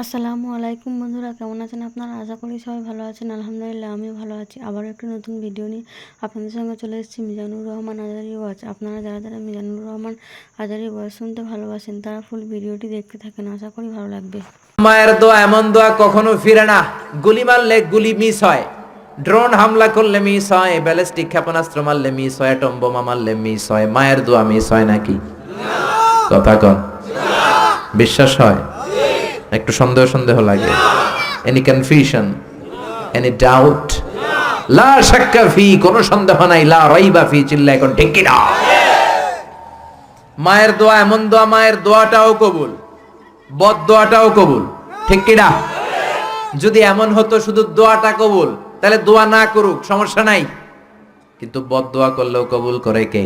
আসসালামু আলাইকুম বন্ধুরা, কেমন আছেন আপনারা? আশা করি সবাই ভালো আছেন। আলহামদুলিল্লাহ, আমিও ভালো আছি। আবার একটি নতুন ভিডিও নিয়ে আপনাদের সঙ্গে চলে এসেছি, মিজানুর রহমান আজারি ওয়াচ আপনারা যারা যারা মিজানুর রহমান আজারি ওয়াচ শুনতে ভালোবাসেন, তারা ফুল ভিডিওটি দেখতে থাকেন। আশা করি ভালো লাগবে। মায়ের দোয়া, এমন দোয়া কখনো ফিরে না। গুলি মারলে গুলি মিস হয়। ড্রোন হামলা করলে মিস হয়। ব্যালিস্টিক ক্ষেপণাস্ত্র মারলে মিস হয়। অ্যাটম বোমা মারলে মিস হয়। মায়ের দোয়া মিস হয় নাকি? কথা কন। বিশ্বাস হয়? একটু সন্দেহ সন্দেহ লাগে। এনি কনফিউশন এনি ডাউট লা শাক্কা ফি, কোনো সন্দেহ নাই। লা রাইবা ফি চিল্লা এখন ঠিক কি না মায়ের দোয়া, এমন দোয়া, মায়ের দোয়াটাও কবুল। বদ দোয়াটাও কবুল। ঠিক কি না যদি এমন হতো শুধু দোয়াটা কবুল, তাহলে দোয়া না করুক, সমস্যা নাই। কিন্তু বদ দোয়া করলেও কবুল করে কে?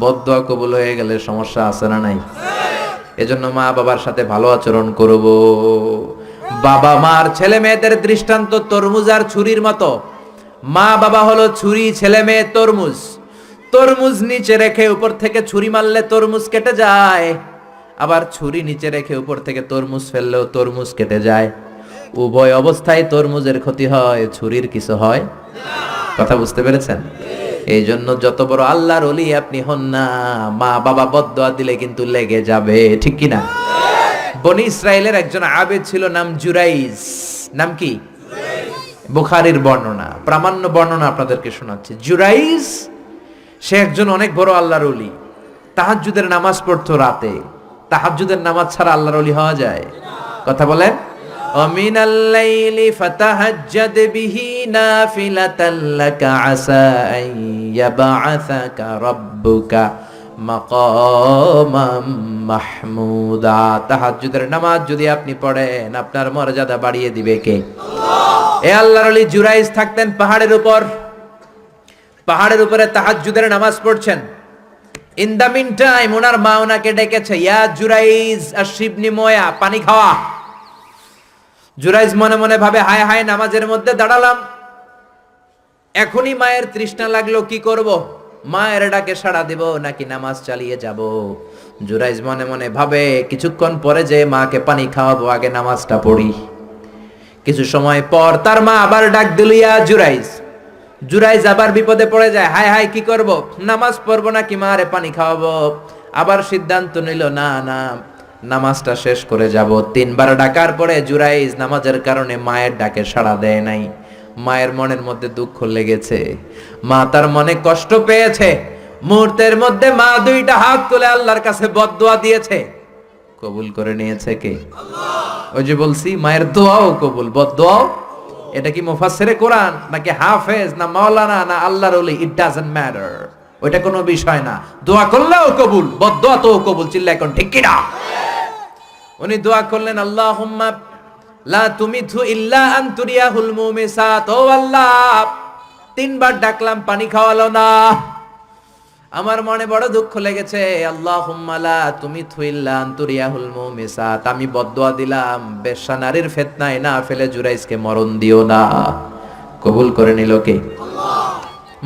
বদ দোয়া কবুল হয়ে গেলে সমস্যা আছে না নাই? এজন্য মা বাবার সাথে ভালো আচরণ করব। বাবা মার ছেলে মেয়েদের দৃষ্টান্ত তরমুজ আর ছুরির মতো। মা বাবা হলো ছুরি, ছেলে মেয়ে, তরমুজ। তরমুজ নিচে রেখে উপর থেকে ছুরি মারলে তরমুজ কেটে যায়। আবার ছুরি নিচে রেখে উপর থেকে তরমুজ ফেললেও তরমুজ কেটে যায়। উভয় অবস্থায় তরমুজের ক্ষতি হয়, ছুরির কিছু হয়? কথা বুঝতে পেরেছেন? এই জন্য যত বড় আল্লাহর অলি আপনি হন না মা বাবা বদদোয়া দিলে কিন্তু লেগে যাবে ঠিক কি না বনি ইসরায়েলের একজন আবেদ ছিল নাম জুরাইজ নাম কি বুখারির বর্ণনা প্রামাণ্য বর্ণনা আপনাদেরকে শোনাচ্ছি জুরাইজ সে একজন অনেক বড় আল্লাহর অলি তাহাজ্জুদের নামাজ পড়তো রাতে তাহাজ্জুদের নামাজ ছাড়া আল্লাহর অলি হওয়া যায় কথা বলেন ومن الليل فتهجد به نافلة لك عسى أن ইয়াবআসাকা রাব্বুকা মাকামাম মাহমুদা। তাহাজ্জুদের নামাজ যদি আপনি পড়েন আপনার মর্যাদা বাড়িয়ে দিবে কে? এ আল্লাহর আলী জুরাইজ থাকতেন পাহাড়ের উপর। পাহাড়ের উপরে তাহাজ্জুদের নামাজ পড়ছেন। ইন দা মিন টাইম ওনার মা ওনাকে ডেকেছে ইয়া জুরাইজ আর শিবনি ময়া পানি খাওয়া। জুরাইজ মনে মনে ভাবে হায় হায় নামাজের মধ্যে দাঁড়ালাম। এখনই মায়ের তৃষ্ণা লাগল, কি করব? মায়ের ডাকে সাড়া দেব, নাকি নামাজ চালিয়ে যাব? জুরাইজ মনে মনে ভাবে, কিছুক্ষণ পরে যে মাকে পানি খাওয়াবো, আগে নামাজটা পড়ি। কিছু সময় পর তার মা আবার ডাক দিল, ইয়া জুরাইজ। জুরাইজ আবার বিপদে পড়ে যায়, হায় হায়, কি করব? নামাজ পড়ব নাকি মারে পানি খাওয়াবো? আবার সিদ্ধান্ত নিল, না না, নামাজটা শেষ করে যাব। তিনবার ডাকার পরে জুরাইজ নামাজের কারণে মায়ের ডাকে সাড়া দেয় নাই। মায়ের মনের মধ্যে দুঃখ লেগেছে। মা তার মনে কষ্ট পেয়েছে। মুহূর্তের মধ্যে মা দুইটা হাত তুলে আল্লাহর কাছে বদদোয়া দিয়েছে। কবুল করে নিয়েছে কে? ওই যে বলছি মায়ের দোয়াও কবুল। বদদোয়াও? এটা কি মুফাসসিরে কোরআন? নাকি হাফেজ না মাওলানা না আল্লাহর ওলি? ইট ডাজন্ট ম্যাটার ওইটা কোনো বিষয় না। দোয়া করলেও কবুল বদদোয়া তো কবুল। চিল্লা এখন ঠিক কি না উনি দোয়া করলেন আল্লাহুম্মা লা তুমিথু ইল্লা আন তুরিয়াহুল মুমিসাত ও আল্লাহ, তিনবার ডাকলাম, পানি খাওয়ালো না। আমার মনে বড় দুঃখ লেগেছে। আল্লাহুম্মা লা তুমিথু ইল্লা আন তুরিয়াহুল মুমিসাত আমি বদদোয়া দিলাম, বেশ্যা নারীর ফিতনায় না ফেলে জুরাইজকে মরণ দিও না। কবুল করে নিল কে?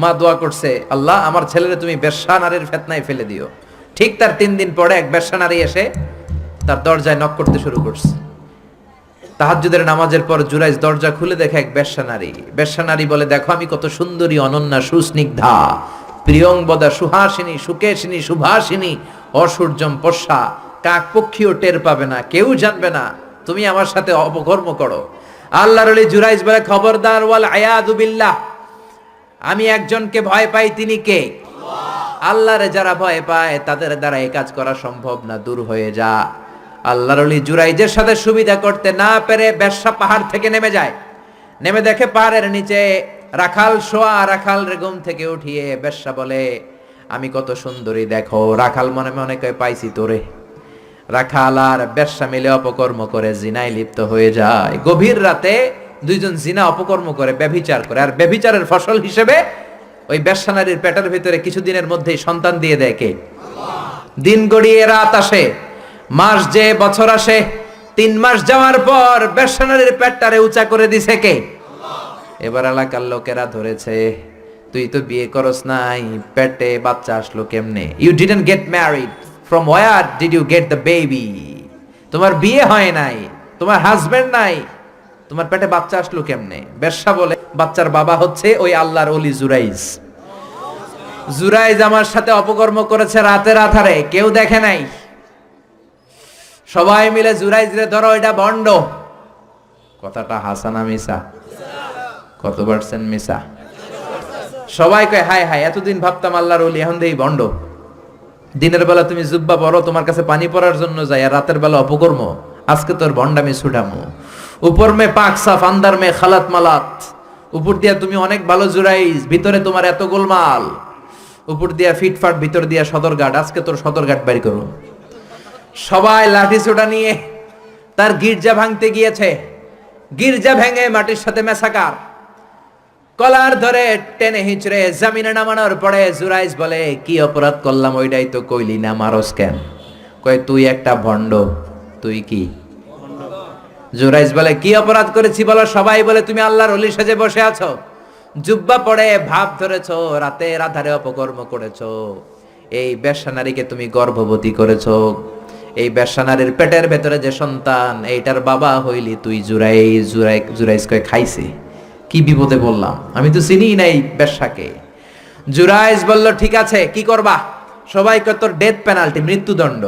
মা দোয়া করছে, আল্লাহ, আমার ছেলেরে তুমি বেশ্যা নারীর ফেতনায় ফেলে দিও। ঠিক তার তিন দিন পরে এক বেশ্যা নারী এসে তার দরজায় নক করতে শুরু করছে। তাহাজ্জুদের নামাজের পর জুরাইজ দরজা খুলে দেখে এক বেশ্যা নারী। বেশ্যা নারী বলে, দেখো আমি কত সুন্দরী, অনন্যা, সুস্নিগ্ধা। প্রিয়ংবদা সুহাসিনী, সুকেশিনী, সুভাসিনী অসূর্যম পশা কাক পক্ষীও টের পাবে না, কেউ জানবে না। তুমি আমার সাথে অপকর্ম করো। আল্লাহর আলী জুরাইজ বলে, খবরদার, ওয়াল আয়াদু বিল্লাহ। আমি একজনকে ভয় পাই, তিনি কে? আল্লাহরে যারা ভয় পায়, তাদের দ্বারা এই কাজ করা সম্ভব না, দূর হয়ে যা। আল্লাহর অলি জুরাইজের সাথে সুবিধা করতে না পেরে ব্যবসা পাহাড় থেকে নেমে যায়। নেমে দেখে পাহাড়ের নিচে রাখাল শোয়া রাখাল রেগুম থেকে উঠিয়ে ব্যবসা বলে, আমি কত সুন্দরী দেখো, রাখাল মনে মনে কয়, পাইছি তোরে। রাখাল আর ব্যবসা মিলে অপকর্ম করে জিনায় লিপ্ত হয়ে যায়। গভীর রাতে দুইজন জিনা অপকর্ম করে, ব্যভিচার করে। আর ব্যভিচারের ফসল হিসেবে ওই ব্যবসা নারীর পেটের ভিতরে কিছুদিনের মধ্যেই সন্তান দিয়ে দেয় কে? দিন গড়িয়ে রাত আসে। মাস যে বছর আসে, তিন মাস যাওয়ার পর ব্যবসানারীর পেটটারে উঁচা করে দিছে কে? এবার এলাকার লোকেরা ধরেছে, তুই তো বিয়ে করস নাই, পেটে বাচ্চা আসলো কেমনে? You didn't get married from where did you get the baby তোমার বিয়ে হয় নাই, তোমার হাজবেন্ড নাই, তোমার পেটে বাচ্চা আসলো কেমনে? বেশ্যা বলে, বাচ্চার বাবা হচ্ছে ওই আল্লাহর অলি জুরাইজ। জুরাইজ আমার সাথে অপকর্ম করেছে রাতের আধারে, কেউ দেখে নাই। সবাই মিলে জুরাইজ রে ধরো, এটা বন্ড। কথাটা হাসানা মিসা। কত পার্সেন্ট মিসা? সবাই কয় হাই হাই এতদিন ভাবতাম আল্লাহর অলি এখন দেই বন্ড। দিনের বেলা তুমি জুব্বা পড়ো তোমার কাছে পানি পড়ার জন্য যাই আর রাতের বেলা অপকর্ম। আজকে তোর বন্ডামি ছুটামো। উপর মে পাক সাফ, আন্দার মে খালাত মালাত। উপর দিয়া তুমি অনেক ভালো জুরাইজ, ভিতরে তোমার এত গোলমাল। উপর দিয়া ফিটফাট, ভিতর দিয়া সদরঘাট, আজকে তোর সদরঘাট বাড়ি করো সবাই লাঠি ছোটা নিয়ে তার গির্জা ভাঙতে গিয়েছে। গির্জা ভেঙে মাটির সাথে মেসাকার কলার ধরে টেনে হিঁচড়ে জামিনে নামানোর পরে জুরাইজ বলে, কি অপরাধ করলাম, ওইটাই তো কইলি না, মারস কেন? কয়, তুই একটা ভণ্ড, তুই কি? জুরাইজ বলে, কি অপরাধ করেছি বলো সবাই? বলে, তুমি আল্লাহর অলি সেজে বসে আছো। জুব্বা পড়ে, ভাব ধরেছো, রাতে রাধারে অপকর্ম করেছ। এই বেশ্যা নারীকে তুমি গর্ভবতী করেছ। এই বেশ্যা নারীর পেটের ভেতরে যে সন্তান, এইটার বাবা হইলি তুই জুরাই জুরাই, জুরাইজ কয় খাইছে। কি বিপদে বললাম আমি তো চিনি নাই বেশাকে জুরাইজ বলল, ঠিক আছে, কি করবা? সবাইকে তোর ডেথ পেনাল্টি মৃত্যুদণ্ড।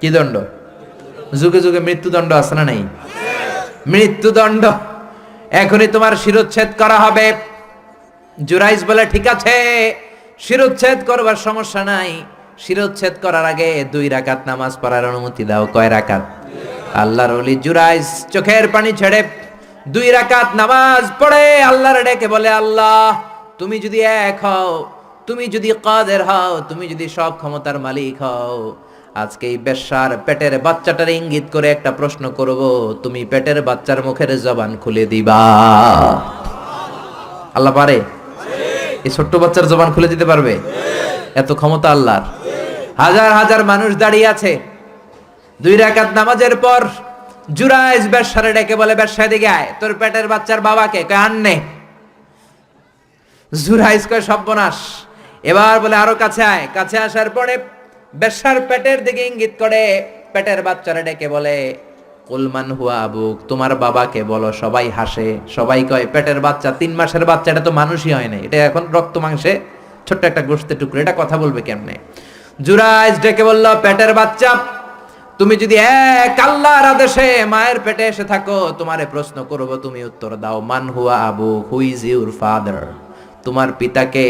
কি দণ্ড? যুগে যুগে মৃত্যুদণ্ড আছে না নাই? মৃত্যুদণ্ড। এখনই তোমার শিরোচ্ছেদ করা হবে। জুরাইজ বলে, ঠিক আছে, শিরোচ্ছেদ করবার সমস্যা নাই। শিরোচ্ছেদ করার আগে দুই রাকাত নামাজ পড়ার অনুমতি দাও। কয় রাকাত? আল্লাহর ওলি জুরাইজ চোখের পানি ছেড়ে দুই রাকাত নামাজ পড়ে, আল্লাহর ডেকে বলে, আল্লাহ, তুমি যদি এক হও, তুমি যদি কাদের হও, তুমি যদি সব ক্ষমতার মালিক হও, আজকে এই বেশ্যার পেটের বাচ্চাটার ইঙ্গিত করে একটা প্রশ্ন করব, তুমি পেটের বাচ্চার মুখের জবান খুলে দিবা? আল্লাহ পারে? এই ছোট্ট বাচ্চার জবান খুলে দিতে পারবে? এত ক্ষমতা আল্লাহর। হাজার হাজার মানুষ দাঁড়িয়ে আছে। দুই রাকাত নামাজের পর জুরাইজ ব্যবসারে ডেকে বলে ব্যবসায় দিকে আয়, তোর পেটের বাচ্চার বাবাকে কয়, আননে। জুরাইজ কয়, সর্বনাশ। এবার বলে, আরও কাছে আয়। কাছে আসার পরে বেশ্যার পেটের দিকে ইঙ্গিত করে, পেটের বাচ্চারা ডেকে বলে কুলমান হুয়া আবুক, তোমার বাবাকে বলো, সবাই হাসে। সবাই কয়, পেটের বাচ্চা, তিন মাসের বাচ্চা, এটা তো মানুষই হয় না এটা এখন রক্ত মাংসে ছোট্ট একটা গোস্তের টুকরো, এটা কথা বলবে কেমনে? জুরাইজ ডেকে বলল, পেটের বাচ্চা, তুমি যদি এক আল্লাহর আদেশে মায়ের পেটে এসে থাকো, তোমারে প্রশ্ন করব, তুমি উত্তর দাও, মান হুয়া Abu who is your father. তোমার পিতাকে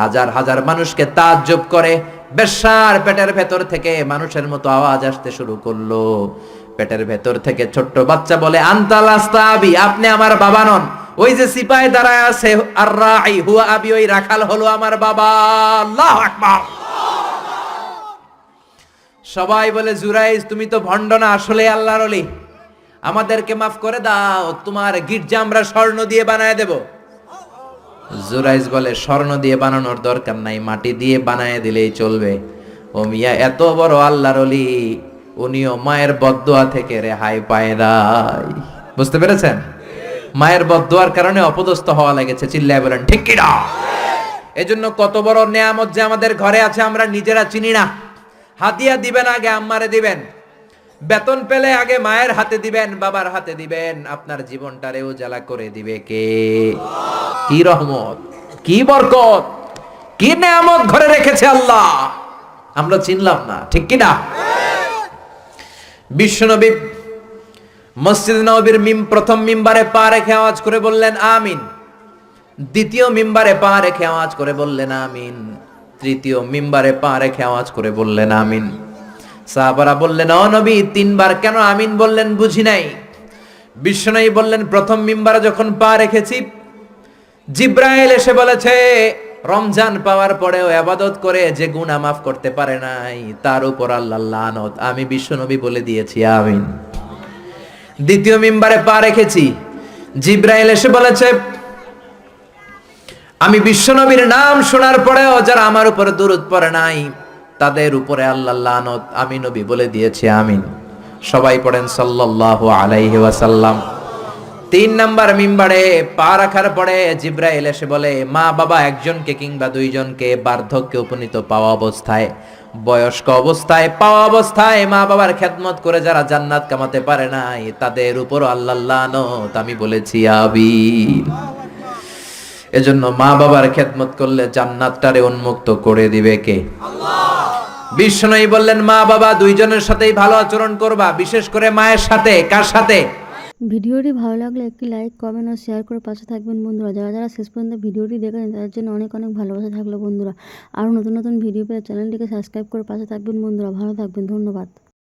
হাজার হাজার মানুষকে তাজ্জব করে, বেশ্যার পেটের ভেতর থেকে মানুষের মতো আওয়াজ আসতে শুরু করল। পেটের ভেতর থেকে ছোট্ট বাচ্চা বলে, আন্তাল আস্তাবি আপনি আমার বাবা নন। ওই যে সিপাই দাঁড়ায় আছে, আর রাই, হুয়া আবি, ওই রাখাল হলো আমার বাবা। আল্লাহ আকবার। সবাই বলে, জুরাইজ, তুমি তো ভণ্ড না, আসলে আল্লাহর অলি আমাদেরকে মাফ করে দাও, তোমার গির্জা আমরা স্বর্ণ দিয়ে বানায় দেব। জুরাইজ বলে, স্বর্ণ দিয়ে বানানোর দরকার নাই, মাটি দিয়ে বানায় দিলেই চলবে। ও মিয়া, এত বড় আল্লাহর অলি উনিও মায়ের বদদোয়া থেকে রেহাই পায় নাই। বুঝতে পেরেছেন? মায়ের বদদোয়ার কারণে অপদস্থ হওয়া লেগেছে, চিল্লায় বলেন, ঠিক কিনা এজন্য কত বড় নেয়ামত যে আমাদের ঘরে আছে, আমরা নিজেরা চিনি না। হাতিয়া দিবেন আগে, আম্মারে দিবেন। বেতন পেলে আগে মায়ের হাতে দিবেন, বাবার হাতে দিবেন। আপনার জীবনটারে উজালা করে দিবে কে? কি রহমত, কি বরকত, কি নেয়ামত ঘরে রেখেছে আল্লাহ। আমরা চিনলাম না, ঠিক কি না? বিশ্বনবী মসজিদ নবীর মিম, প্রথম মিম্বারে পা রেখে আওয়াজ করে বললেন, আমিন। দ্বিতীয় মিম্বারে পা রেখে আওয়াজ করে বললেন, আমিন। তৃতীয় মিম্বারে পা রেখে আওয়াজ করে বললেন, আমিন। সাহাবারা বললেন, ও নবী, তিনবার কেন আমিন বললেন বুঝি নাই? বিশ্বনবী বললেন, প্রথম মিম্বারে যখন পা রেখেছি, জিব্রাইল এসে বলেছে, রমজান পাওয়ার পরেও আবাদত করে যে গুনাহ মাফ করতে পারে নাই, তার উপর আল্লাহ লানত। আমি বিশ্বনবী বলে দিয়েছি, আমিন। দ্বিতীয় মিম্বারে পা রেখেছি, জিব্রাইল এসে বলেছে আমি বিশ্বনবীর নাম শোনার পরেও যারা আমার উপরে দূরত পড়ে নাই, তাদের উপরে আল্লাহ আমি নবী বলে দিয়েছি, আমিন। সবাই পড়েন সাল্লাল্লাহু আলাইহি ওয়াসাল্লাম। তিন নাম্বার মিম্বারে পা রাখার পরে জিব্রাইল এসে বলে, মা বাবা একজনকে কিংবা দুইজনকে বার্ধক্যে উপনীত পাওয়া অবস্থায়, বয়স্ক অবস্থায় পাওয়া অবস্থায় মা বাবার খেদমত করে যারা জান্নাত কামাতে পারে নাই, তাদের উপর আল্লাহ আমি বলেছি আবিন এজন্য মা বাবার খেদমত করলে জান্নাতটারে উন্মুক্ত করে দিবে কে? বিষ্ণুই বললেন মা বাবা দুইজনের সাথেই ভালো আচরণ করবা বিশেষ করে মায়ের সাথে কার সাথে? ভিডিওটি ভালো লাগলে একটি লাইক কমেন্ট ও শেয়ার করে পাশে থাকবেন বন্ধুরা। যারা যারা শেষ পর্যন্ত ভিডিওটি দেখেন তাদের জন্য অনেক অনেক ভালোবাসা থাকল বন্ধুরা। আরও নতুন নতুন ভিডিও পেয়ে চ্যানেলটিকে সাবস্ক্রাইব করে পাশে থাকবেন বন্ধুরা। ভালো থাকবেন ধন্যবাদ।